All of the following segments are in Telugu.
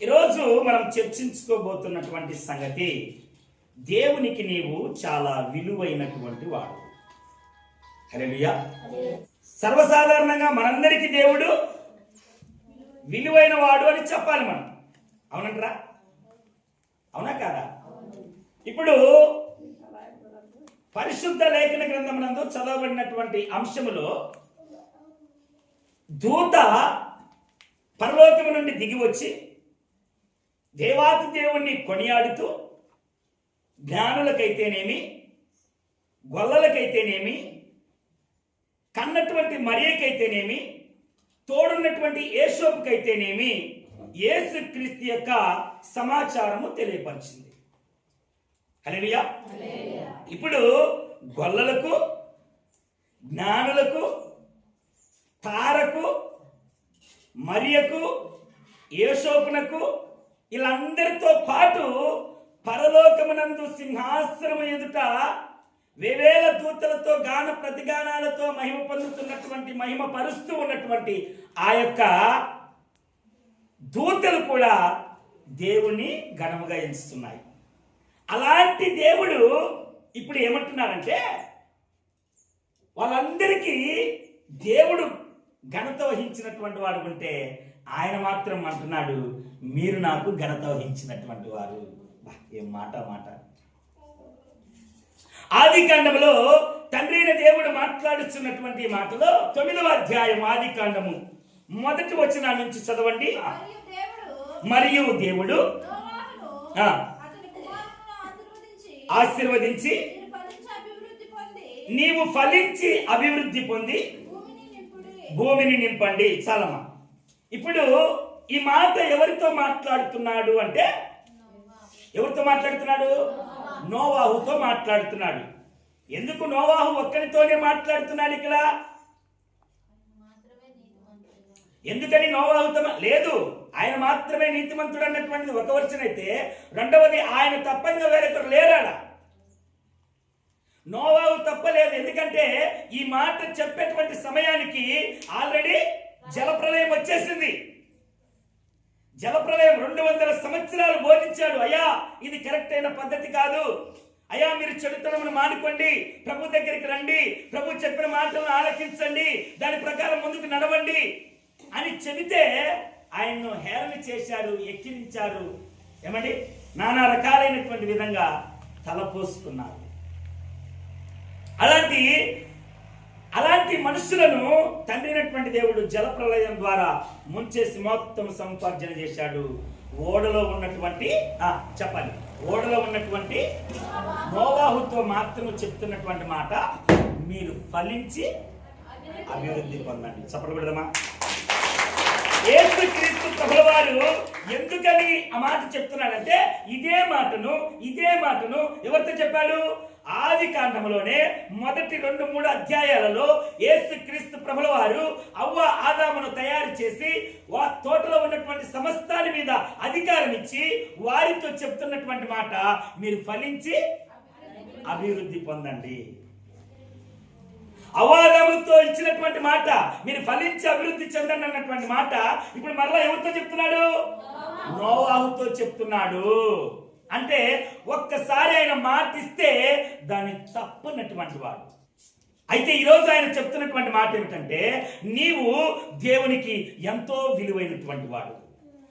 ఈరోజు మనం చర్చించుకోబోతున్నటువంటి సంగతి దేవునికి నీవు చాలా విలువైనటువంటి వాడు. హల్లెలూయా. సర్వసాధారణంగా మనందరికీ దేవుడు విలువైన వాడు అని చెప్పాలి మనం. అవునంటరా? అవునా కాదా? ఇప్పుడు పరిశుద్ధ లేఖన గ్రంథమునందు చదవబడినటువంటి అంశములో దూత పరలోకము నుండి దిగి వచ్చి దేవాతి దేవుణ్ణి కొనియాడుతూ జ్ఞానులకైతేనేమి గొల్లలకైతేనేమి కన్నటువంటి మరియకైతేనేమి తోడున్నటువంటి ఏషోపుకైతేనేమి యేసు క్రీస్తు యొక్క సమాచారము తెలియపరిచింది. హల్లెలూయా. ఇప్పుడు గొల్లలకు జ్ఞానులకు తారకు మరియకు యేషోపునకు వీళ్ళందరితో పాటు పరలోకమునందు సింహాసనము ఎదుట వేవేల దూతలతో గాన ప్రతిగానాలతో మహిమ పొందుతున్నటువంటి మహిమ పరుస్తూ ఉన్నటువంటి ఆ యొక్క దూతలు కూడా దేవుణ్ణి ఘనముగా ఎంచుతున్నాయి. అలాంటి దేవుడు ఇప్పుడు ఏమంటున్నారంటే వాళ్ళందరికీ దేవుడు ఘనత వహించినటువంటి వాడు ఉంటే ఆయన మాత్రం అంటున్నాడు మీరు నాకు ఘనత వహించినటువంటి వారు. ఏం మాట మాట. ఆది కాండములో తండ్రి అయిన దేవుడు మాట్లాడుతున్నటువంటి మాటలో తొమ్మిదవ అధ్యాయం ఆది కాండము. మొదటి వచ్చిన నుంచి చదవండి. మరియు దేవుడు ఆశీర్వదించి ఆశీర్వదించి మీరు ఫలించి అభివృద్ధి పొంది నీవు ఫలించి అభివృద్ధి పొంది భూమిని నింపుడి. భూమిని నింపండి. చాలమ్మా. ఇప్పుడు ఈ మాట ఎవరితో మాట్లాడుతున్నాడు అంటే? ఎవరితో మాట్లాడుతున్నాడు? నోవాహుతో మాట్లాడుతున్నాడు. ఎందుకు నోవాహు ఒక్కరితోనే మాట్లాడుతున్నాడు ఇక్కడ? ఎందుకని నోవాహుతో లేదు ఆయన మాత్రమే నీతిమంతుడు అన్నటువంటిది ఒక వర్షన్ అయితే రెండవది ఆయన తప్పంగా వేరొకరు లేరాడ? నోవాహు తప్పలేదు ఎందుకంటే ఈ మాట చెప్పేటువంటి సమయానికి ఆల్రెడీ జలప్రలయం వచ్చేసింది. జలప్రలయం రెండు వందల సంవత్సరాలు బోధించాడు. అయ్యా ఇది కరెక్ట్ అయిన పద్ధతి కాదు. అయ్యా మీరు చెడుతనమును మానుకోండి. ప్రభు దగ్గరికి రండి. ప్రభు చెప్పిన మాటలను ఆలకించండి. దాని ప్రకారం ముందుకు నడవండి అని చెబితే ఆయన్ను హేళన చేశారు ఎక్కిరించారు ఏమండి? నానా రకాలైనటువంటి విధంగా తలపోసుకున్నారు అలాంటి అలాంటి మనుషులను తండ్రినటువంటి దేవుడు జలప్రలయం ద్వారా ముంచేసి మొత్తం సంపార్జన చేశాడు. ఓడలో ఉన్నటువంటి చెప్పాలి. ఓడలో ఉన్నటువంటి నోవాహుతో మాత్రం చెప్తున్నటువంటి మాట మీరు ఫలించి అభివృద్ధి పొందండి. చెప్పకూడదమ్మా పెడదామా క్రీస్తు ప్రభుల వారు ఎందుకని ఆ మాట చెప్తున్నాడంటే ఇదే మాటను ఇదే మాటను ఎవరితో చెప్పాడు? ఆది కాండంలోనే మొదటి రెండు మూడు అధ్యాయాలలో యేసు క్రీస్తు ప్రభుల వారు అవ్వ ఆదామును తయారు చేసి వా తోటలో ఉన్నటువంటి సమస్తాని మీద అధికారం ఇచ్చి వారితో చెప్తున్నటువంటి మాట మీరు ఫలించి అభివృద్ధి పొందండి. అవాదముతో ఇచ్చినటువంటి మాట మీరు ఫలించి అభివృద్ధి చెందండి అన్నటువంటి మాట ఇప్పుడు మరలా ఎవరితో చెప్తున్నాడు? నోవాహుతో చెప్తున్నాడు. అంటే ఒక్కసారి ఆయన మాట ఇస్తే దాన్ని తప్పనటువంటి వాడు. అయితే ఈరోజు ఆయన చెప్తున్నటువంటి మాట ఏమిటంటే నీవు దేవునికి ఎంతో విలువైనటువంటి వాడు.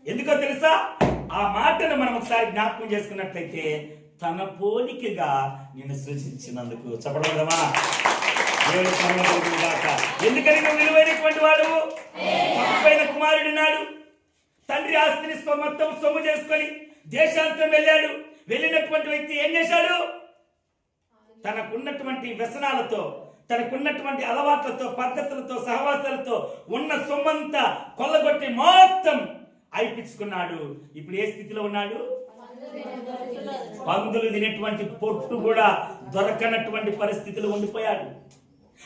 ఎందుకో తెలుసా? ఆ మాటను మనం ఒకసారి జ్ఞాపకం చేసుకున్నట్లయితే తన పోలికగా నిన్ను సృజించినందుకు చెప్పడమా. ఎందుకని నువ్వు విలువైనటువంటి వాడు? తప్పైన కుమారుడున్నాడు. తండ్రి ఆస్తిని మొత్తం సొమ్ము చేసుకొని దేశాంతరం వెళ్ళాడు. వెళ్ళినటువంటి వ్యక్తి ఏం చేశాడు? తనకున్నటువంటి వ్యసనాలతో తనకున్నటువంటి అలవాట్లతో పద్ధతులతో సహవాసాలతో ఉన్న సొమ్మంతా కొల్లగొట్టి మొత్తం అయిపించుకున్నాడు. ఇప్పుడు ఏ స్థితిలో ఉన్నాడు? పందులు తినేటువంటి పొట్టు కూడా దొరకనటువంటి పరిస్థితిలో ఉండిపోయాడు.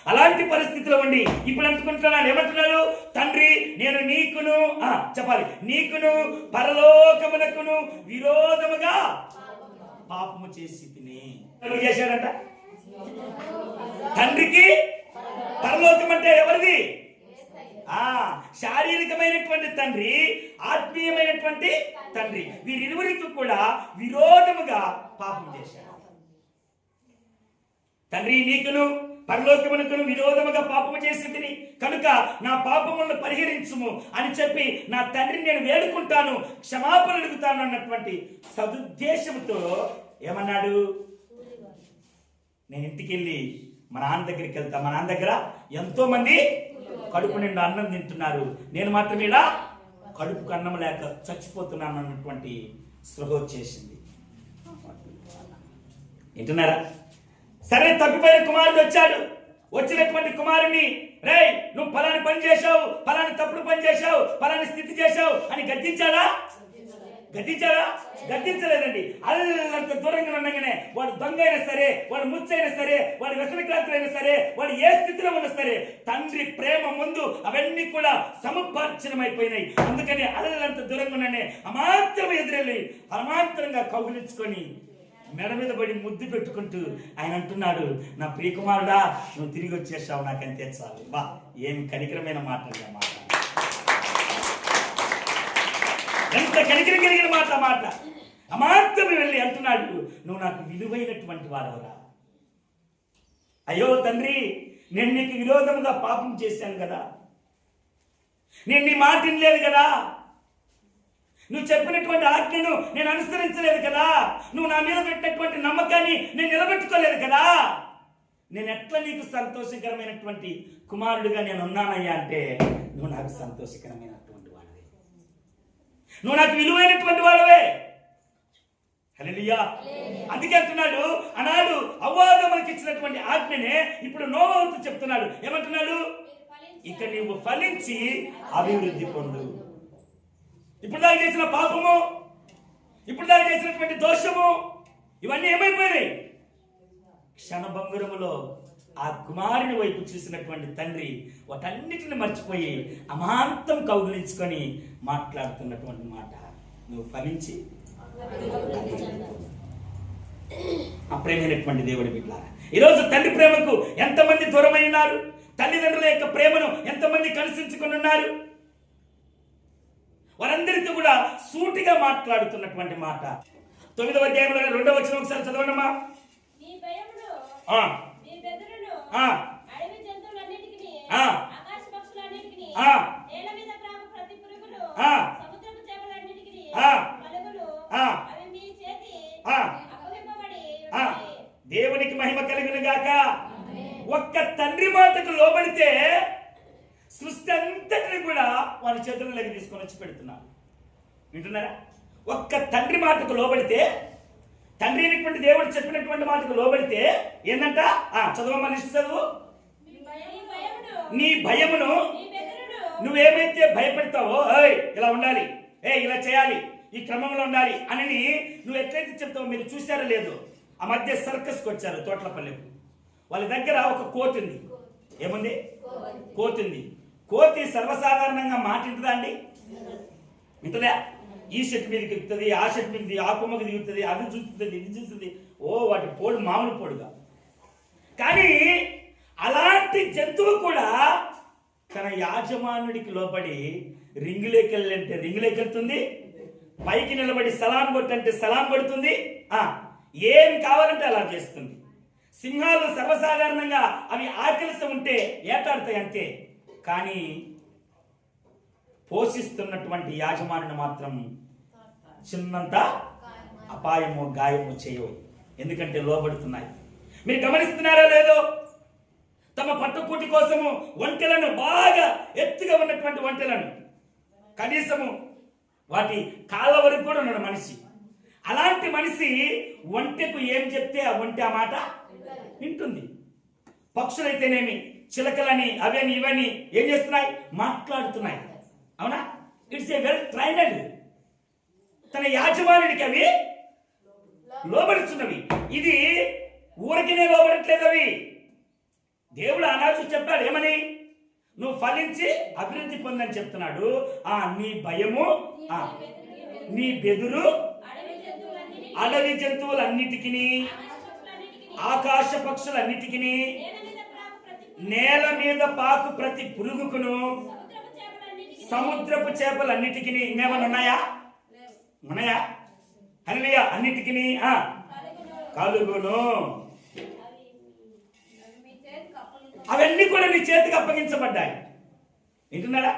అలాంటి పరిస్థితిలో ఉండి ఇప్పుడు అనుకుంటున్నాను ఏమంటున్నాడు తండ్రి నేను నీకును ఆ, చెప్పాలి. నీకును పరలోకమునకును విరోధముగా పాపము చేసి తిని చేశాడంట తండ్రికి పరలోకం అంటే ఎవరిది? ఆ శారీరకమైనటువంటి తండ్రి ఆత్మీయమైనటువంటి తండ్రి. వీరిరువురికి కూడా విరోధముగా పాపం చేశారు. తండ్రి నీకును పరలోకమునకును విరోధముగా పాపము చేసి తిని కనుక నా పాపములను పరిహరించుము అని చెప్పి నా తండ్రిని నేను వేడుకుంటాను క్షమాపణ అడుగుతాను అన్నటువంటి సదుద్దేశంతో ఏమన్నాడు? నేను ఇంటికి వెళ్ళి మా నాన్న దగ్గరికి వెళ్తా. మా నాన్న దగ్గర ఎంతో మంది కడుపు నిండా అన్నం తింటున్నారు. నేను మాత్రం ఇలా కడుపుకు అన్నం లేక చచ్చిపోతున్నాను అన్నటువంటి స్పృహ వచ్చేసింది. వింటున్నారా? సరే తప్పిపోయిన కుమారుడు వచ్చాడు. వచ్చినటువంటి కుమారుని రేయ్ నువ్వు ఫలాని పని చేశావు ఫలాని తప్పుడు పని చేశావు ఫలాని స్థితి చేశావు అని గద్దించాడా? గద్దించాడా? గద్దించలేదండి. అల్లంత దూరంగా ఉండగానే వాడు దొంగ అయినా సరే వాడు ముచ్చైనా సరే వాడు వ్యసనక్రాంతులైనా సరే వాడు ఏ స్థితిలో ఉన్నా సరే తండ్రి ప్రేమ ముందు అవన్నీ కూడా సముపార్జనమైపోయినాయి. అందుకని అల్లంత దూరంగా ఉండనే అమాంతరం ఎదురెళ్ళి అమాంతరంగా కౌగిలించుకొని మెడ మీద పడి ముద్దు పెట్టుకుంటూ ఆయన అంటున్నాడు నా ప్రియకుమారుడా నువ్వు తిరిగి వచ్చేసావు నాకు చాలు బా ఏమి కనికరమైన మాటలు మాట. ఎంత కనికరం కలిగిన మాట మాట. అమాత్రమే వెళ్ళి అంటున్నాడు నువ్వు నాకు విలువైనటువంటి వాడవరా. అయ్యో తండ్రి నేను నీకు విరోధముగా పాపం చేశాను కదా. నేను నీ మాట లేదు కదా. నువ్వు చెప్పినటువంటి ఆజ్ఞను నేను అనుసరించలేదు కదా. నువ్వు నా మీద పెట్టినటువంటి నమ్మకాన్ని నేను నిలబెట్టుకోలేదు కదా. నేను ఎట్లా నీకు సంతోషకరమైనటువంటి కుమారుడిగా నేను ఉన్నానయ్యా అంటే నువ్వు నాకు సంతోషకరమైనటువంటి వాడవే. నువ్వు నాకు విలువైనటువంటి వాడవే. హల్లెలూయా. అందుకే అంటున్నాడు అన్నాడు అవ్వాగా మనకి ఇచ్చినటువంటి ఆజ్ఞనే ఇప్పుడు నోవవుతూ చెప్తున్నాడు. ఏమంటున్నాడు? ఇక నీవు ఫలించి అభివృద్ధి పొందు. ఇప్పుడు దాకా చేసిన పాపము ఇప్పుడు దాకా చేసినటువంటి దోషము ఇవన్నీ ఏమైపోయినాయి? క్షణభంగురములో ఆ కుమారుని వైపు చూసినటువంటి తండ్రి వాటన్నిటిని మర్చిపోయి అమాంతం కౌగులించుకొని మాట్లాడుతున్నటువంటి మాట. నువ్వు ఫలించి. అప్రేమైనటువంటి దేవుడి బిడ్డారా ఈరోజు తండ్రి ప్రేమకు ఎంతమంది దూరమై ఉన్నారు తల్లిదండ్రుల యొక్క ప్రేమను ఎంతమంది కలిసించుకుని ఉన్నారు? వారందరితో కూడా సూటిగా మాట్లాడుతున్నటువంటి మాట. తొమ్మిదవ అధ్యాయంలో రెండవ వచ్చిన ఒకసారి చదవండమ్మా. దేవునికి మహిమ కలిగిన గాక ఒక్క తండ్రి మాటకు లోబడితే సృష్టి అంతటిని కూడా వాళ్ళ చేతుల్లోకి తీసుకొని వచ్చి పెడుతున్నారు. వింటున్నారా? ఒక్క తండ్రి మాటకు లోబడితే తండ్రి అయినటువంటి దేవుడు చెప్పినటువంటి మాటకు లోబడితే ఏందంట? ఆ చదువు లిస్ట్ చదువు. నీ భయమును నువ్వేమైతే భయపడతావో ఏయ్ ఇలా ఉండాలి ఏ ఇలా చేయాలి ఈ క్రమంలో ఉండాలి అని నువ్వు ఎట్లయితే చెప్తావో మీరు చూశారో లేదు ఆ మధ్య సర్కస్కి వచ్చారు తోటలపల్లెకు. వాళ్ళ దగ్గర ఒక కోతి ఉంది. ఏముంది? కోతుంది కోతి సర్వసాధారణంగా మాటింటుందా అండి? వింటుందా? ఈ షర్ట్ మీదకి ఎక్కుతుంది ఆ షర్ట్ మీదకి ఆ కొమ్మకి దిగుతుంది అది చూస్తుంది ఇది చూస్తుంది. ఓ వాటి పోడు మామూలు పోడుగా. కానీ అలాంటి జంతువు కూడా తన యాజమానుడికి లోబడి రింగులేకెళ్ళంటే రింగులేకెళ్తుంది పైకి నిలబడి సలాం కొట్టంటే సలాం కొడుతుంది ఏం కావాలంటే అలా చేస్తుంది. సింహాలు సర్వసాధారణంగా అవి ఆకలిస్తూ ఉంటే ఏటాడతాయి అంతే. కానీ పోషిస్తున్నటువంటి యాజమానిని మాత్రం చిన్నంత అపాయము గాయము చేయవు. ఎందుకంటే లోబడుతున్నాయి. మీరు గమనిస్తున్నారా లేదో? తమ పట్టుకూటి కోసము ఒంటెలను బాగా ఎత్తుగా ఉన్నటువంటి ఒంటెలను కనీసము వాటి కాళ్ళ వరకు కూడా ఉన్నాడు మనిషి. అలాంటి మనిషి ఒంటెకు ఏం చెప్తే ఆ ఒంటె ఆ మాట వింటుంది. పక్షులైతేనేమి చిలకలని అవని ఇవని ఏం చేస్తున్నాయి? మాట్లాడుతున్నాయి. అవునా? ఇట్స్ ఏ వెల్ ట్రైనడ్ తన యాజమానుడికి అవి లోబడుతున్నవి. ఇది ఊరికినే లోబడట్లేదు అవి దేవుడు అనాజు చెప్పాడు ఏమని? నువ్వు ఫలించి అభివృద్ధి పొందని చెప్తున్నాడు. ఆ నీ భయము ఆ నీ బెదురు అడవి జంతువులన్నిటికీ ఆకాశ పక్షులన్నిటికీ నేల మీద పాకు ప్రతి పురుగుకును సముద్రపు చేపలు చేపలన్నిటికీ ఇంకేమైనా ఉన్నాయా? ఉన్నాయా అన్నయ్య అన్నిటికీ కలుగును. అవన్నీ కూడా నీ చేతికి అప్పగించబడ్డాయి. వింటున్నారా?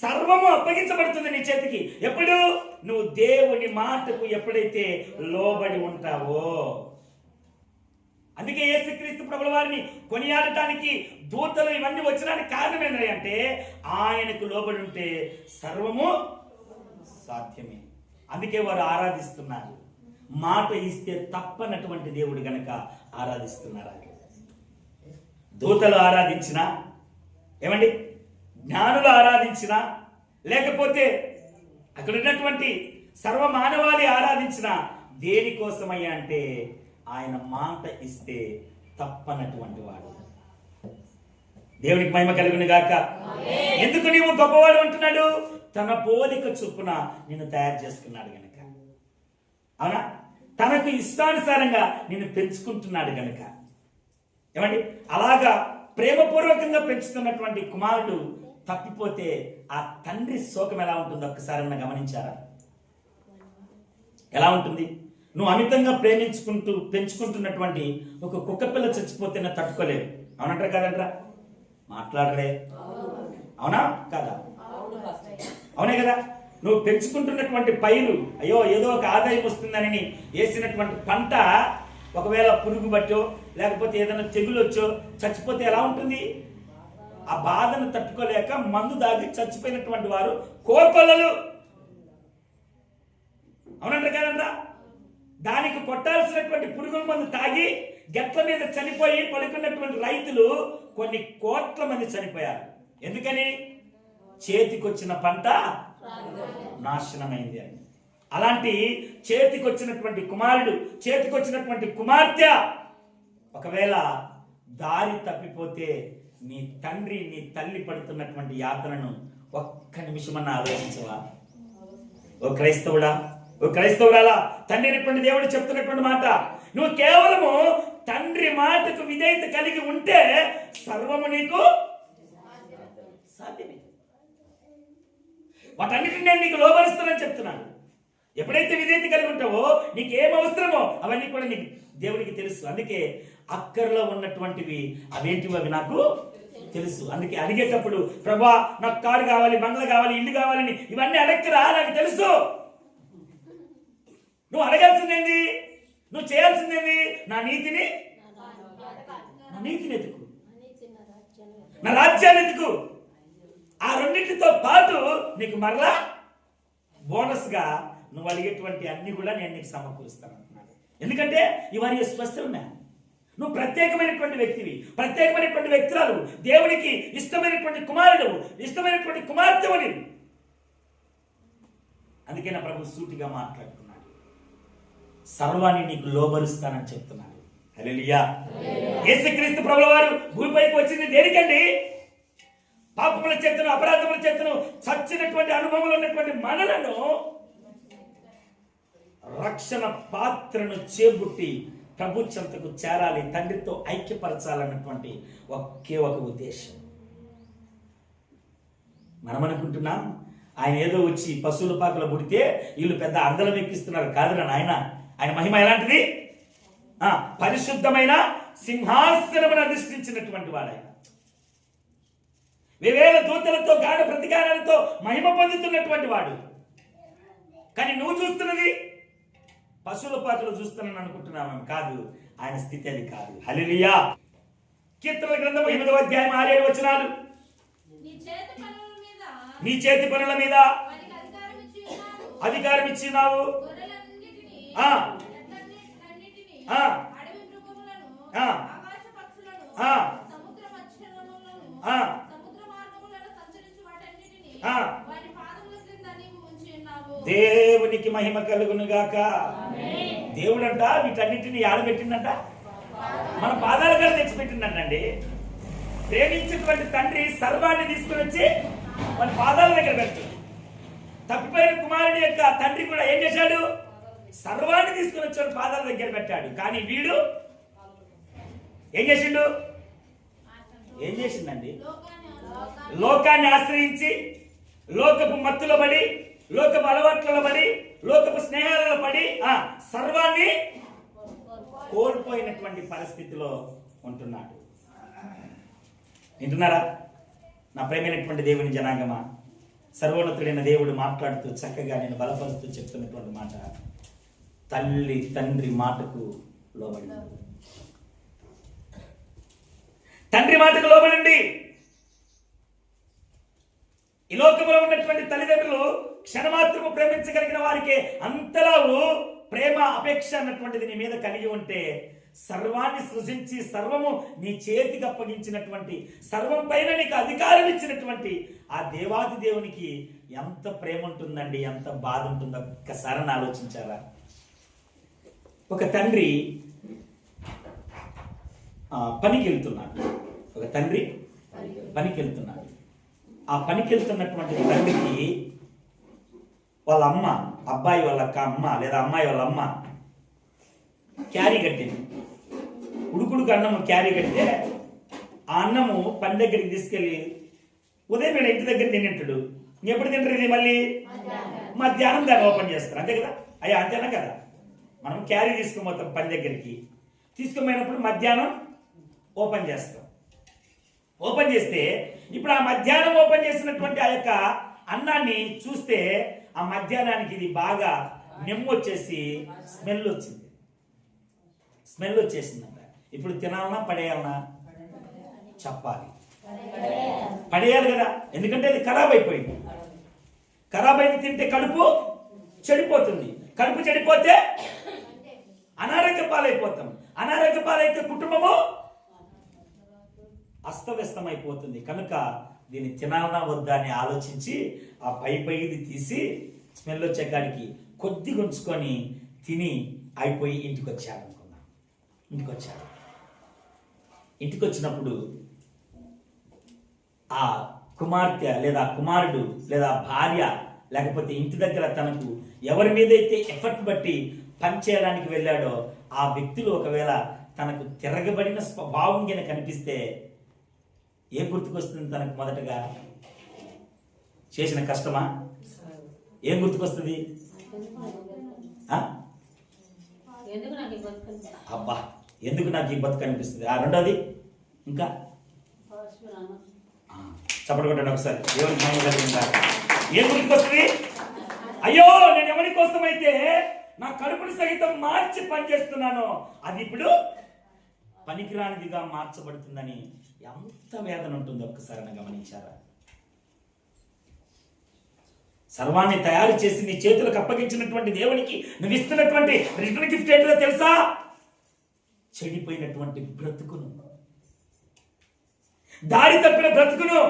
సర్వము అప్పగించబడుతుంది నీ చేతికి. ఎప్పుడు? నువ్వు దేవుని మాటకు ఎప్పుడైతే లోబడి ఉంటావో అందుకే యేసుక్రీస్తు ప్రభుల వారిని కొనియాడటానికి దూతలు ఇవన్నీ వచ్చడానికి కారణం అంటే ఆయనకు లోబడి ఉంటే సర్వము సాధ్యమే. అందుకే వారు ఆరాధిస్తున్నారు. మాట ఇస్తే తప్పనటువంటి దేవుడు గనక ఆరాధిస్తున్నారు? దూతలు ఆరాధించిన ఏమండి? జ్ఞానులు ఆరాధించిన లేకపోతే అక్కడ ఉన్నటువంటి సర్వ మానవాళి ఆరాధించిన దేనికోసమయ్యా అంటే ఆయన మాట ఇస్తే తప్పనటువంటి వాడు. దేవునికి మహిమ కలుగును గాక. ఎందుకు నీవు గొప్పవాడు అంటున్నాడు? తన పోలిక చొప్పున నిన్ను తయారు చేసుకున్నాడు గనక. అవునా? తనకు ఇష్టానుసారంగా నిన్ను పెంచుకుంటున్నాడు గనక. ఏమండి? అలాగా ప్రేమపూర్వకంగా పెంచుతున్నటువంటి కుమారుడు తప్పిపోతే ఆ తండ్రి శోకం ఎలా ఉంటుందో ఒక్కసారి గమనించారా? ఎలా ఉంటుంది? నువ్వు అమితంగా ప్రేమించుకుంటూ పెంచుకుంటున్నటువంటి ఒక కుక్క పిల్ల చచ్చిపోతే నా తట్టుకోలేవు అవునంటారు కాదంటారా? మాట్లాడరే. అవునా? కాదా? అవునే కదా. నువ్వు పెంచుకుంటున్నటువంటి పైరు అయ్యో ఏదో ఒక ఆదాయం వస్తుందని వేసినటువంటి పంట ఒకవేళ పురుగు బట్టో లేకపోతే ఏదైనా తెగులు వచ్చో చచ్చిపోతే ఎలా ఉంటుంది? ఆ బాధను తట్టుకోలేక మందు దాగి చచ్చిపోయినటువంటి వారు కోకొల్లలు అవునంటారు కదండ్రా దానికి కొట్టాల్సినటువంటి పురుగుల మందు తాగి గట్ల మీద చనిపోయి పడుకున్నటువంటి రైతులు కొన్ని కోట్ల మంది చనిపోయారు. ఎందుకని? చేతికొచ్చిన పంట నాశనమైంది అని. అలాంటి చేతికొచ్చినటువంటి కుమారుడు చేతికొచ్చినటువంటి కుమార్తె ఒకవేళ దారి తప్పిపోతే నీ తండ్రి నీ తల్లి పడుతున్నటువంటి యాతనను ఒక్క నిమిషమన్నా ఆలోచించవా? ఓ క్రైస్తవుడా క్రైస్తవురాలా తండ్రి అయినటువంటి దేవుడు చెప్తున్నటువంటి మాట. నువ్వు కేవలము తండ్రి మాటకు విధేయత కలిగి ఉంటే సర్వము నీకు సాధ్యమే. వాటన్నిటిని నేను నీకు లోపరుస్తానని చెప్తున్నాను. ఎప్పుడైతే విధేయత కలిగి ఉంటావో నీకు ఏం అవసరమో అవన్నీ కూడా నీకు దేవునికి తెలుసు. అందుకే అక్కర్లో ఉన్నటువంటివి అవేంటివి అవి నాకు తెలుసు. అందుకే అడిగేటప్పుడు ప్రభా నాకు కారు కావాలి బంగ్లా కావాలి ఇల్లు కావాలని ఇవన్నీ అడగరా నాకు తెలుసు. నువ్వు అడగాల్సిందేంది? నువ్వు చేయాల్సిందేంది? నా నీతిని? నా నీతిని ఎదుకు నా రాజ్యాన్ని ఎదుకు ఆ రెండింటితో పాటు నీకు మరలా బోనస్గా నువ్వు అడిగేటువంటి అన్ని కూడా నేను నీకు సమకూరుస్తాను అంటున్నాడు. ఎందుకంటే ఇవన్నీ స్పెషల్ మ్యాన్ నువ్వు ప్రత్యేకమైనటువంటి వ్యక్తివి. ప్రత్యేకమైనటువంటి వ్యక్తురాలు. దేవునికి ఇష్టమైనటువంటి కుమారుడు. ఇష్టమైనటువంటి కుమార్తెవు నీవు అందుకే నా ప్రభు సూటిగా మాట్లాడు సర్వాన్ని నీకు లోబరుస్తానని చెప్తున్నాను. హలెలియా యేసుక్రీస్తు ప్రభుల వారు భూమిపైకి వచ్చింది దేనికండి? పాపముల చేతను అపరాధముల చేతను చచ్చినటువంటి అనుభవంలో ఉన్నటువంటి మనలను రక్షణ పాత్రను చేబుట్టి ప్రభు చెంతకు చేరాలి తండ్రితో ఐక్యపరచాలన్నటువంటి ఒకే ఒక ఉద్దేశం. మనం అనుకుంటున్నాం ఆయన ఏదో వచ్చి పశువుల పాకలు పుడితే వీళ్ళు పెద్ద అందలం ఎక్కిస్తున్నారు. కాదురా నాయన ఆయన మహిమ ఎలాంటిది? ఆ, పరిశుద్ధమైన సింహాసనమును అధిష్ఠించినటువంటి వాడు ఆయన. వివేల దూతలతో గాఢ ప్రతికారాలతో మహిమ పొందుతున్నటువంటి వాడు. కానీ నువ్వు చూస్తున్నది? పశువుల పాటలు చూస్తున్నాను అనుకుంటున్నాను కాదు. ఆయన స్థితి అది కాదు. హలిలియా కీర్తన గ్రంథం ఎనిమిదవ అధ్యాయం ఆరేడు వచనాలు. నీ చేతి పనుల మీద. అధికారం ఇచ్చినావు దేవునికి మహిమ కలుగును గాక. దేవుడంట వీటన్నిటిని ఆడబెట్టిందంట మన పాదాల గారు తెచ్చిపెట్టిందంటండి ప్రేమించినటువంటి తండ్రి సర్వాన్ని తీసుకుని వచ్చి మన పాదాల దగ్గర పెడుతుంది. తప్పిపోయిన కుమారుడి యొక్క తండ్రి కూడా ఏం చేశాడు? సర్వాన్ని తీసుకుని వచ్చాడు పాదాల దగ్గర పెట్టాడు. కానీ వీడు ఏం చేసిండు? ఏం చేసిందండి లోకాన్ని ఆశ్రయించి లోకపు మత్తులో పడి లోకపు అలవాట్లలో పడి లోకపు స్నేహాలలో పడి ఆ సర్వాన్ని కోల్పోయినటువంటి పరిస్థితిలో ఉంటున్నాడు. వింటున్నారా? నా ప్రేమైనటువంటి దేవుని జనాంగమా? సర్వోన్నతుడైన దేవుడు మాట్లాడుతూ చక్కగా నేను బలపరుస్తూ చెప్తున్నటువంటి మాట. తల్లి తండ్రి మాటకు లోబడి తండ్రి మాటకు లోబడండి. ఈ లోకంలో ఉన్నటువంటి తల్లిదండ్రులు క్షణమాత్రము ప్రేమించగలిగిన వారికి అంతలావు ప్రేమ అపేక్ష అన్నటువంటిది నీ మీద కలిగి ఉంటే సర్వాన్ని సృజించి సర్వము నీ చేతికి అప్పగించినటువంటి సర్వం పైన నీకు అధికారం ఇచ్చినటువంటి ఆ దేవాది దేవునికి ఎంత ప్రేమ ఉంటుందండి ఎంత బాధ ఉంటుందో ఒక్కసారి ఆలోచించారా? ఒక తండ్రి పనికి వెళ్తున్నాడు ఒక తండ్రి పనికి వెళ్తున్నాడు ఆ పనికి వెళ్తున్నటువంటి తండ్రికి వాళ్ళ అమ్మ అబ్బాయి వాళ్ళ అక్క అమ్మ లేదా అమ్మాయి వాళ్ళ అమ్మ క్యారీ కట్టింది. ఉడుకుడుకు అన్నము క్యారీ కడితే ఆ అన్నము పని దగ్గరికి తీసుకెళ్ళి ఉదయం వీడు ఇంటి దగ్గర తినేంటాడు. ఎప్పుడు తింటారు ఇది మళ్ళీ? మధ్యాహ్నం దాన్ని ఓపెన్ చేస్తారు. అంతే కదా? అయ్యా అంతేనా కదా? మనం క్యారీ తీసుకుని పోతాం పని దగ్గరికి. తీసుకుపోయినప్పుడు మధ్యాహ్నం ఓపెన్ చేస్తాం. ఓపెన్ చేస్తే ఇప్పుడు ఆ మధ్యాహ్నం ఓపెన్ చేసినటువంటి ఆ యొక్క అన్నాన్ని చూస్తే ఆ మధ్యాహ్నానికి ఇది బాగా నెమ్ము వచ్చేసి స్మెల్ వచ్చింది. స్మెల్ వచ్చేసిందంట. ఇప్పుడు తినాలన్నా పడేయాలనా? చెప్పాలి. పడేయాలి కదా. ఎందుకంటే అది ఖరాబ్ అయిపోయింది. ఖరాబ్ అయింది తింటే కడుపు చెడిపోతుంది. కడుపు చెడిపోతే అనారోగ్య పాలైపోతాం అనారోగ్య పాలైతే కుటుంబము అస్తవ్యస్తమైపోతుంది. కనుక దీన్ని తినాలనా వద్దా అని ఆలోచించి ఆ పై పైది తీసి స్మెల్ వచ్చే కాడికి కొద్ది గుంచుకొని తిని అయిపోయి ఇంటికి వచ్చాను అనుకున్నాం ఇంటికి వచ్చాడు ఇంటికి వచ్చినప్పుడు ఆ కుమార్తె లేదా కుమారుడు లేదా భార్య లేకపోతే ఇంటి దగ్గర తనకు ఎవరి మీదైతే ఎఫర్ట్ బట్టి పనిచేయడానికి వెళ్ళాడో ఆ వ్యక్తులు ఒకవేళ తనకు తిరగబడిన స్వభావం కింద కనిపిస్తే ఏం గుర్తుకొస్తుంది తనకు మొదటగా? చేసిన కష్టమా? ఏం గుర్తుకొస్తుంది? అబ్బా ఎందుకు నాకు ఈ బతుకు అనిపిస్తుంది ఆ రెండోది ఇంకా? కొట్టండి ఒకసారి. దేవునికి ఏం గుర్తుకొస్తుంది? అయ్యో నేను ఎవరి కోసం అయితే నా కడుపుని సహితం మార్చి పనిచేస్తున్నాను అది ఇప్పుడు పనికిరానిదిగా మార్చబడుతుందని ఎంత వేదన ఉంటుందో ఒక్కసారి గమనించారా? సర్వాన్ని తయారు చేసి నీ చేతులకు అప్పగించినటువంటి దేవునికి నువ్వు ఇస్తున్నటువంటి రిటర్న్ గిఫ్ట్ ఏంటో తెలుసా? చెడిపోయినటువంటి బ్రతుకును. దారి తప్పిన బ్రతుకును.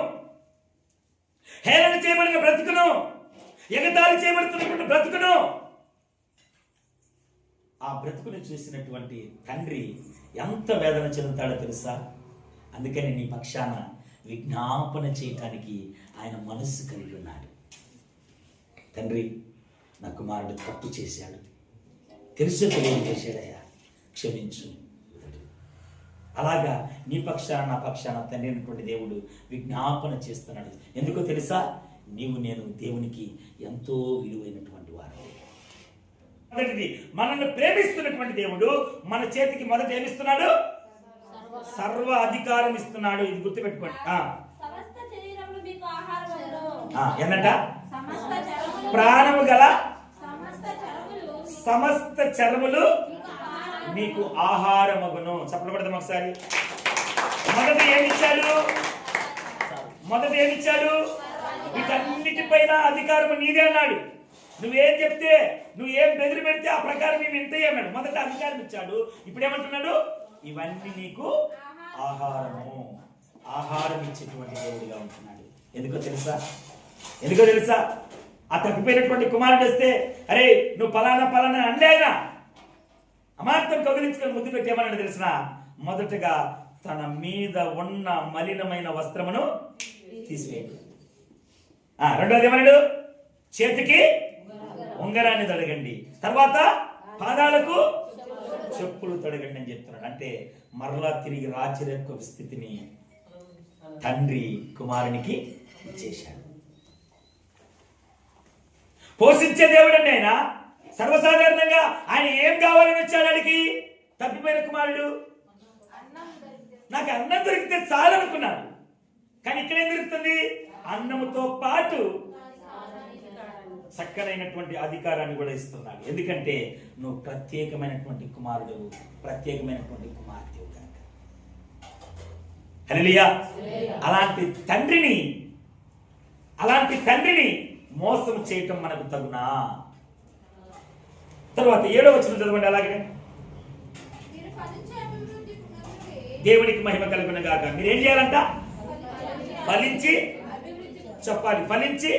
హేళన చేయబడిన బ్రతుకును. ఎగతాళి చేయబడుతున్నటువంటి బ్రతుకును. ఆ బ్రతుకును చూసినటువంటి తండ్రి ఎంత వేదన చెందుతాడో తెలుసా? అందుకని నీ పక్షాన విజ్ఞాపన చేయటానికి ఆయన మనస్సు కలిగి ఉన్నాడు. తండ్రి నా కుమారుడు తప్పు చేశాడు. తెలుసు తెలియని చేశాడయ్యా. క్షమించు. అలాగా నీ పక్షాన నా పక్షాన తండ్రి అయినటువంటి దేవుడు విజ్ఞాపన చేస్తున్నాడు. ఎందుకో తెలుసా? నీవు నేను దేవునికి ఎంతో విలువైనటువంటి వారు మొదటిది మనల్ని ప్రేమిస్తున్నటువంటి దేవుడు మన చేతికి మొదట ఏమిస్తున్నాడు? సర్వ అధికారం ఇస్తున్నాడు. ఇది గుర్తుపెట్టుకోండి. ఆ, సమస్త శరీరములు మీకు ఆహారములు ఆ, ఏంటంట? సమస్త చరములు ప్రాణము గల సమస్త చరములు సమస్త చర్మలు మీకు ఆహారం మీకు ఆహారమగును. చప్పలు పడదాం ఒకసారి? మొదట ఏమిచ్చాడు మొదట ఏమిచ్చాడు వీటన్నిటిపైన అధికారం నీదే అన్నాడు. నువ్వేం చెప్తే నువ్వు ఏం బెదిరి పెడితే ఆ ప్రకారం నేను ఎంత అన్నాడు. మొదట అధికారం ఇచ్చాడు. ఇప్పుడు ఏమంటున్నాడు ఇవన్నీ నీకు ఆహారము. ఆహారం ఇచ్చేటువంటి దేవుడిగా ఉంటున్నాడు. ఎందుకో తెలుసా? ఎందుకో తెలుసా? ఆ తప్పిపోయినటువంటి కుమారుడు వస్తే అరే నువ్వు పలానా పలానా అండేనా ఆయన అమాంతం కదిలించుకొని ముద్దు పెట్టేమన్నాడు తెలిసిన మొదటగా తన మీద ఉన్న మలినమైన వస్త్రమును తీసివేయండి రెండోది ఏమన్నాడు? చేతికి ఉంగరాన్ని తొడగండి. తర్వాత పాదాలకు చెప్పులు తొడగండి అని చెప్తున్నాడు. అంటే మరలా తిరిగి రాచరిక స్థితిని తండ్రి కుమారునికి ఇచ్చేశాడు. పోషించే దేవుడు అండి ఆయన. సర్వసాధారణంగా ఆయన ఏం కావాలని వచ్చాడు అడిగి తప్పిపోయిన కుమారుడు. నాకు అన్నం దొరికితే చాలనుకున్నాడు కానీ ఇక్కడ ఏం దొరుకుతుంది? అన్నముతో పాటు చక్కనైనటువంటి అధికారాన్ని కూడా ఇస్తున్నాడు. ఎందుకంటే నువ్వు ప్రత్యేకమైనటువంటి కుమారుడు ప్రత్యేకమైనటువంటి కుమార్తెవు కనుక. హలియా అలాంటి తండ్రిని అలాంటి తండ్రిని మోసం చేయటం మనకు తగునా? తర్వాత ఏడో వచ్చిన చదవండి అలాగే. దేవునికి మహిమ కలుగున గాక మీరేం చేయాలంట? ఫలించి చెప్పాలి. ఫలించి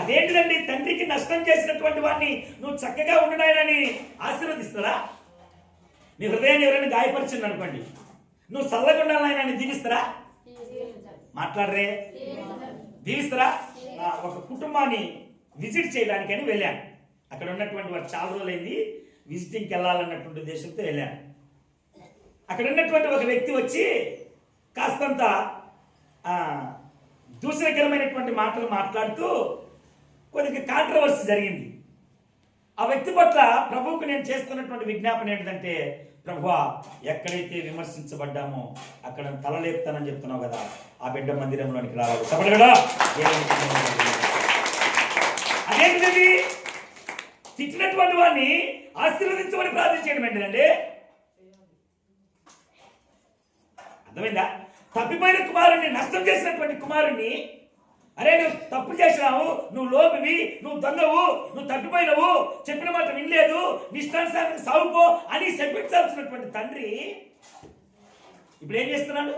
అదేంటిదండి? తండ్రికి నష్టం చేసినటువంటి వాడిని నువ్వు చక్కగా ఉండడాయనని ఆశీర్వదిస్తారా? నీ హృదయాన్ని ఎవరైనా గాయపరిచింది అనుకోండి నువ్వు చల్లగా ఉండాలని దీవిస్తారా? మాట్లాడరే. దీవిస్తారా? ఒక కుటుంబాన్ని విజిట్ చేయడానికని వెళ్ళాను. అక్కడ ఉన్నటువంటి వారు చాలా రోజులైంది. విజిటింగ్కి వెళ్ళాలన్నటువంటి ఉద్దేశంతో వెళ్ళాను. అక్కడ ఉన్నటువంటి ఒక వ్యక్తి వచ్చి కాస్తంత దూషణకరమైనటువంటి మాటలు మాట్లాడుతూ కొద్దిగా కాంట్రవర్సీ జరిగింది. ఆ వ్యక్తి పట్ల ప్రభువుకు నేను చేస్తున్నటువంటి విజ్ఞాపన ఏంటంటే ప్రభువా ఎక్కడైతే విమర్శించబడ్డామో అక్కడ తలలేపుతానని చెప్తున్నావు కదా ఆ బిడ్డ మందిరంలోనికి రావాలి చెప్పడు కదా. అదేంటిది తిట్టినటువంటి వాడిని ఆశీర్వదించమని ప్రార్థించేయడం ఏంటంటే అర్థమైందా? తప్పిపోయిన కుమారుణ్ణి నష్టం చేసినటువంటి కుమారుణ్ణి అరే నువ్వు తప్పు చేసినావు నువ్వు లోపివి నువ్వు దొంగవు నువ్వు తప్పిపోయినవు చెప్పిన మాట వినలేదు నిష్టానుసారం సాగుపో అని చెప్పించాల్సినటువంటి తండ్రి ఇప్పుడు ఏం చేస్తున్నాడు?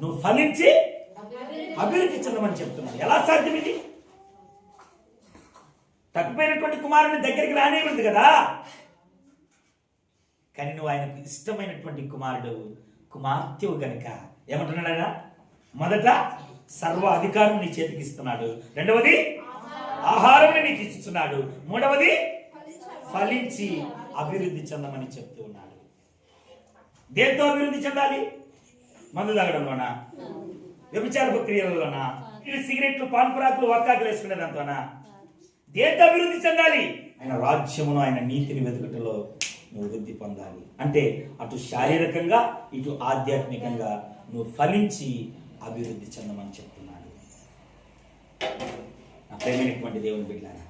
నువ్వు ఫలించి అభివృద్ధి చెందమని చెప్తున్నాడు. ఎలా సాధ్యం ఇది? తప్పిపోయినటువంటి కుమారుని దగ్గరికి ఉంది కదా. కానీ నువ్వు ఆయనకు ఇష్టమైనటువంటి కుమారుడు కుమార్తెవు గనుక. ఏమంటున్నాడు మొదట సర్వ అధికారం నీ చేతికి ఇస్తున్నాడు. రెండవది ఆహారం నీకు ఇస్తున్నాడు. మూడవది ఫలించి అభివృద్ధి చెందమని చెప్తూ ఉన్నాడు. దేంతో అభివృద్ధి చెందాలి? మందు తాగడంలోనా? వ్యభిచార ప్రక్రియలలోనా ఇది సిగరెట్లు పాన్పురాకులు వక్కాకులు వేసుకునే దాంతోనా? దేంతో అభివృద్ధి చెందాలి? ఆయన రాజ్యమును ఆయన నీతిని వెతుకుటలో నువ్వు వృద్ధి పొందాలి. అంటే అటు శారీరకంగా ఇటు ఆధ్యాత్మికంగా నువ్వు ఫలించి అభివృద్ధి చెందమని చెప్తున్నాడు. నా ప్రేమైనటువంటి దేవుని బిడ్డారా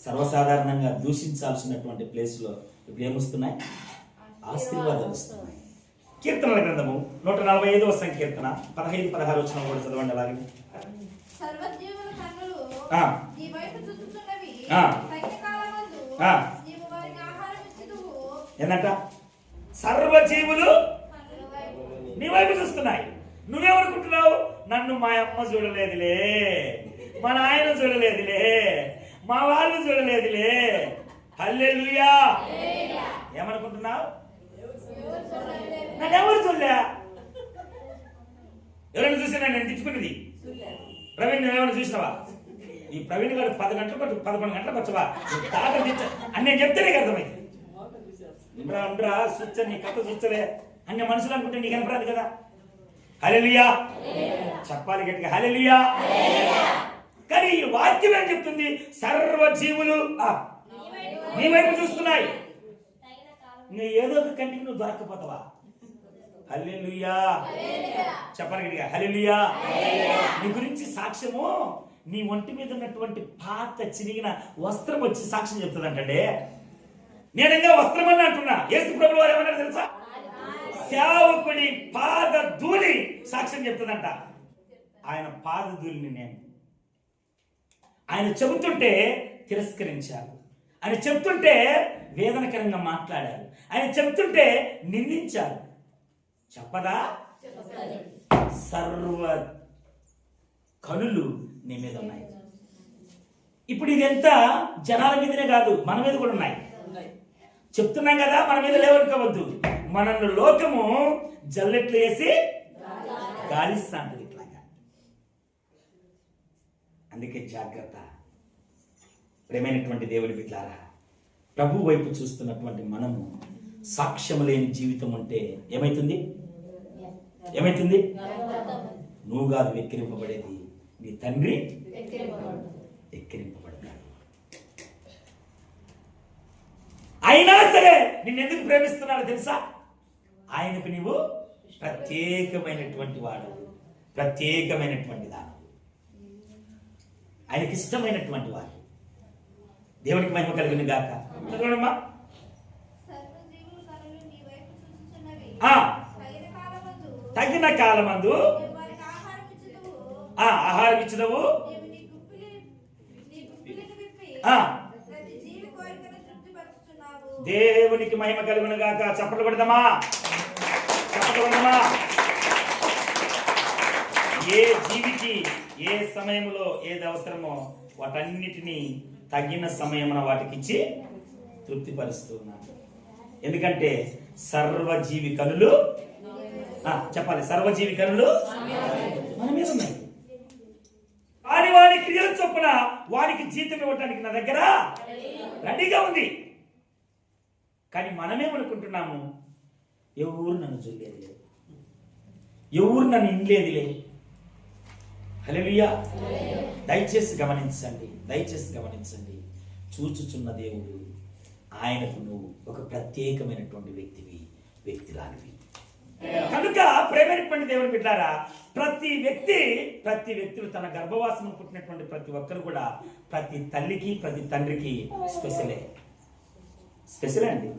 సర్వసాధారణంగా దూషించాల్సినటువంటి ప్లేస్లో ఇప్పుడు ఏమొస్తున్నాయి? ఆశీర్వాదాలు వస్తున్నాయి. కీర్తనల గ్రంథము నూట నలభై ఐదవ సంకీర్తన పదహైదు పదహారు వచ్చిన కూడా చదవండి అలాగే. సర్వజీవుల కన్నులు ఆ. నీ వైపు చూచుచున్నవి ఆ. తగిన కాలమందు ఆ. నీవు వారికి ఆహారం ఇచ్చుదువు ఏంటంట సర్వజీవులు నీ వైపు చూస్తున్నాయి. నువ్వేమనుకుంటున్నావు? నన్ను మా అమ్మ చూడలేదులే. మా నాయన చూడలేదులే. మా వాళ్ళు చూడలేదులే. హల్లెలూయా. ఏమనుకుంటున్నావు? నన్ను ఎవరు చూడలే? ఎవరైనా చూసినా నేను తెచ్చుకున్నది ప్రవీణ్ నువ్వేమైనా చూసినావా? ఈ ప్రవీణ్ గారు పది గంటలకు పదకొండు గంటలకు వచ్చవా? దాకా తెచ్చ అని నేను చెప్తేనే అర్థమైంది ఇమ్రా ఉండరా స్విచ్ నీ కథ స్విచ్చలే అన్ని మనుషులు అనుకుంటే నీకు కనపడదు కదా. హలెలియా చెప్పాలి గట్టిగా హలెలియా కానీ ఈ వాక్యం ఏం చెప్తుంది? సర్వ జీవులు నీ వైపు చూస్తున్నాయి. నువ్వు ఏదో ఒక కంటికి నువ్వు దొరకపోతావా హల్లెలుయా. చెప్పాలి గట్టిగా హలెలియా నీ గురించి సాక్ష్యము నీ ఒంటి మీద ఉన్నటువంటి పాత చిరిగిన వస్త్రం వచ్చి సాక్ష్యం చెప్తుందంటే నేనంగా వస్త్రమని అంటున్నా. యేసు ప్రభులు వారు ఏమన్నారు తెలుసా? సేవకుడి పాద ధూళి సాక్ష్యం చెప్తుందంట. ఆయన పాద ధూళిని నేను. ఆయన చెబుతుంటే తిరస్కరించారు. ఆయన చెప్తుంటే వేదనకరంగా మాట్లాడారు. ఆయన చెప్తుంటే నిందించారు. చెప్పదా? సర్వ కనులు నీ మీద ఉన్నాయి. ఇప్పుడు ఇదంతా జనాల మీదనే కాదు మన మీద కూడా ఉన్నాయి. చెప్తున్నాం కదా మన మీద లేవనుకోవద్దు. మనల్ని లోకము జల్లెట్లు వేసి గాలిస్తాంటది ఇట్లాగా. అందుకే జాగ్రత్త. ప్రేమైనటువంటి దేవుని బిడ్డారా ప్రభు వైపు చూస్తున్నటువంటి మనము సాక్ష్యం లేని జీవితం ఉంటే ఏమైతుంది? ఏమైతుంది? నువ్వు కాదు వెక్కిరింపబడేది. నీ తండ్రి ఎక్కిరింపబడును. అయినా సరే నిన్ను ఎందుకు ప్రేమిస్తున్నాడో తెలుసా? ఆయనకు నీవు ప్రత్యేకమైనటువంటి వాడు. ప్రత్యేకమైనటువంటి దానం. ఆయనకి ఇష్టమైనటువంటి వాడు. దేవుడికి మహిమ కలిగిన గాక. చదవడమ్మా. తగిన కాలమందు ఆహారం ఇచ్చినవు నీవు నీ గుప్పిలి- నీ గుప్పిలిని విప్పి ఆ. ప్రతి జీవి కోరికను తృప్తిపరచుచున్నావు. దేవునికి మహిమ కలుగును గాక చప్పట్లు కొడదామా? చప్పట్లు కొడదామా? ఏ జీవికి ఏ సమయంలో ఏది అవసరమో వాటన్నిటినీ తగిన సమయమున వాటికి ఇచ్చి తృప్తిపరుస్తున్నాను ఎందుకంటే సర్వజీవి కనులు చెప్పాలి. సర్వజీవి కనులు మన మీద ఉన్నాయి. కానీ వాడి క్రియల చొప్పున వారికి జీతం ఇవ్వడానికి నా దగ్గర రెడీగా ఉంది. కానీ మనమేమనుకుంటున్నాము? ఎవరు నన్ను చూడలేదు లేదు. ఎవరు నన్ను ఇనలేదు లేదు. దయచేసి గమనించండి దయచేసి గమనించండి. చూచుచున్న దేవుడు ఆయనకు నువ్వు ఒక ప్రత్యేకమైనటువంటి వ్యక్తివి వ్యక్తిలానివి కనుక ప్రేమైనటువంటి దేవుని బిడ్డారా ప్రతి వ్యక్తి ప్రతి వ్యక్తులు తన గర్భవాసనం పుట్టినటువంటి ప్రతి ఒక్కరు కూడా ప్రతి తల్లికి ప్రతి తండ్రికి స్పెషలే. స్పెషలే అండి.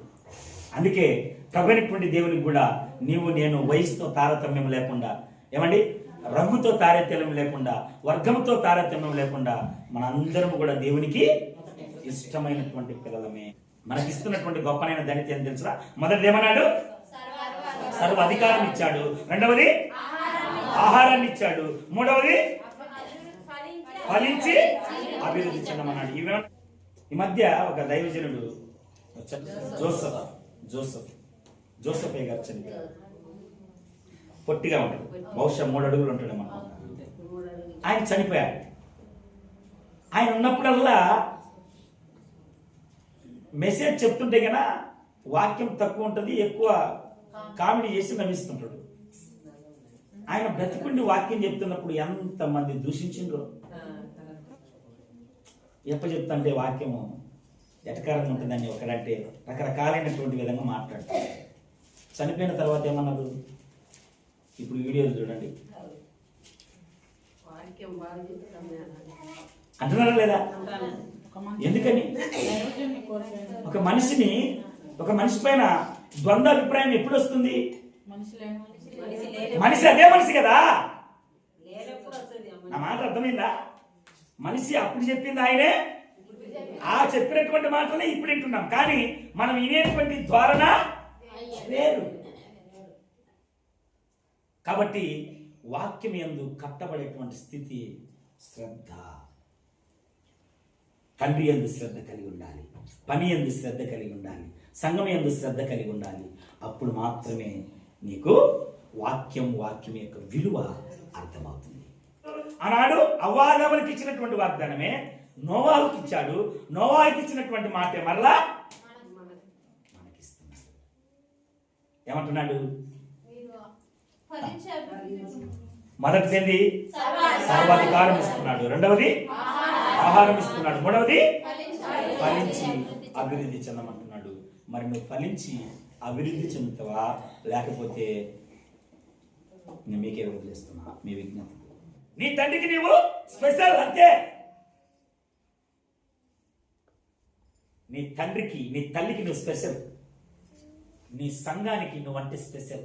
అందుకే ప్రభునటువంటి దేవునికి కూడా నీవు నేను వయసుతో తారతమ్యం లేకుండా ఏమండి? రంగుతో తారతమ్యం లేకుండా వర్గంతో తారతమ్యం లేకుండా మనందరం కూడా దేవునికి ఇష్టమైనటువంటి పిల్లలమే. మనకి ఇస్తున్నటువంటి గొప్పనైన ధనిత ఏం తెలుసా మొదటిది ఏమన్నాడు? సర్వ- అధికారం ఇచ్చాడు. రెండవది? ఆహారాన్ని ఇచ్చాడు. మూడవది? ఫలించి అభివృద్ధి చెందమన్నాడు. ఈ మధ్య ఒక దైవజనుడు జోసఫ్. జోసఫ్. జోసఫ్ ఏ గారు చనిపోయారు పొట్టిగా ఉంటాడు బహుశా మూడు అడుగులు ఉంటాడు మనం ఆయన చనిపోయాడు ఆయన ఉన్నప్పుడల్లా మెసేజ్ చెప్తుంటే గన వాక్యం తక్కువ ఉంటుంది ఎక్కువ కామెడీ చేసి నవ్విస్తుంటాడు. ఆయన బ్రతికుండి వాక్యం చెప్తున్నప్పుడు ఎంతమంది దూషించిండ్రు? ఎప్ప చెప్తుంటే వాక్యము? ఎటకారంగా ఉంటుందని ఒకడంటే రకరకాలైనటువంటి విధంగా మాట్లాడతారు చనిపోయిన తర్వాత ఏమన్నారు? ఇప్పుడు వీడియోలు చూడండి. అంటున్నారా లేదా? ఎందుకని? ఒక మనిషిని ఒక మనిషి పైన ద్వంద్వ అభిప్రాయం ఎప్పుడు వస్తుంది? మనిషి అదే మనిషి కదా? నా మాట అర్థమైందా? మనిషి అప్పుడు చెప్పింది ఆయనే ఆ చెప్పినటువంటి మాటలే ఇప్పుడు వింటున్నాం. కానీ మనం వినేటువంటి ధోరణ వేరు. కాబట్టి వాక్యం ఎందు కట్టబడేటువంటి స్థితి శ్రద్ధ. తండ్రి ఎందు శ్రద్ధ కలిగి ఉండాలి. పని ఎందు శ్రద్ధ కలిగి ఉండాలి. సంఘం ఎందు శ్రద్ధ కలిగి ఉండాలి. అప్పుడు మాత్రమే నీకు వాక్యం వాక్యం యొక్క విలువ అర్థమవుతుంది. ఆనాడు అవ్వాదములకు ఇచ్చినటువంటి వాగ్దానమే నోవాహుకి ఇచ్చాడు. నోవాహుకి ఇచ్చినటువంటి మాటే మరలా? మనకిస్తున్నాడు. ఏమంటున్నాడు? మొదటిది సర్వాధికారం ఇస్తున్నాడు రెండవది? ఆహారం ఇస్తున్నాడు మూడవది? ఫలించి అభివృద్ధి అభివృద్ధి చెందమంటున్నాడు. మరి నువ్వు ఫలించి అభివృద్ధి చెందుతావా? లేకపోతే నేను మీకే వదిలేస్తున్నా. మీ విజ్ఞప్తి నీ తండ్రికి నీవు స్పెషల్ అంతే. నీ తండ్రికి నీ తల్లికి నువ్వు స్పెషల్ నీ సంఘానికి నువ్వంటే స్పెషల్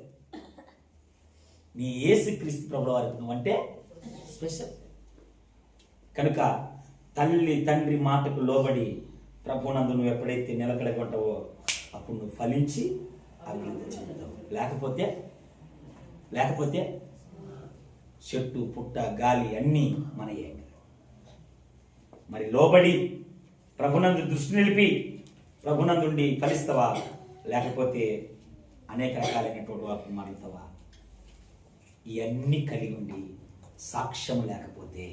నీ యేసు క్రీస్తు ప్రభు వారికి నువ్వంటే స్పెషల్ కనుక తల్లి తండ్రి మాటకు లోబడి ప్రభునందు నువ్వు ఎప్పుడైతే నిలకడగొంటావో అప్పుడు నువ్వు ఫలించి అభివృద్ధి చెందుతావు. లేకపోతే లేకపోతే చెట్టు పుట్ట గాలి అన్నీ మనయే మరి లోబడి ప్రభునందు దృష్టి నిలిపి ప్రభునందుండి ఫలిస్తావా? లేకపోతే అనేక రకాలైనటువంటి వాటిని మారుతావా ఇవన్నీ కలిగి ఉండి సాక్ష్యం లేకపోతే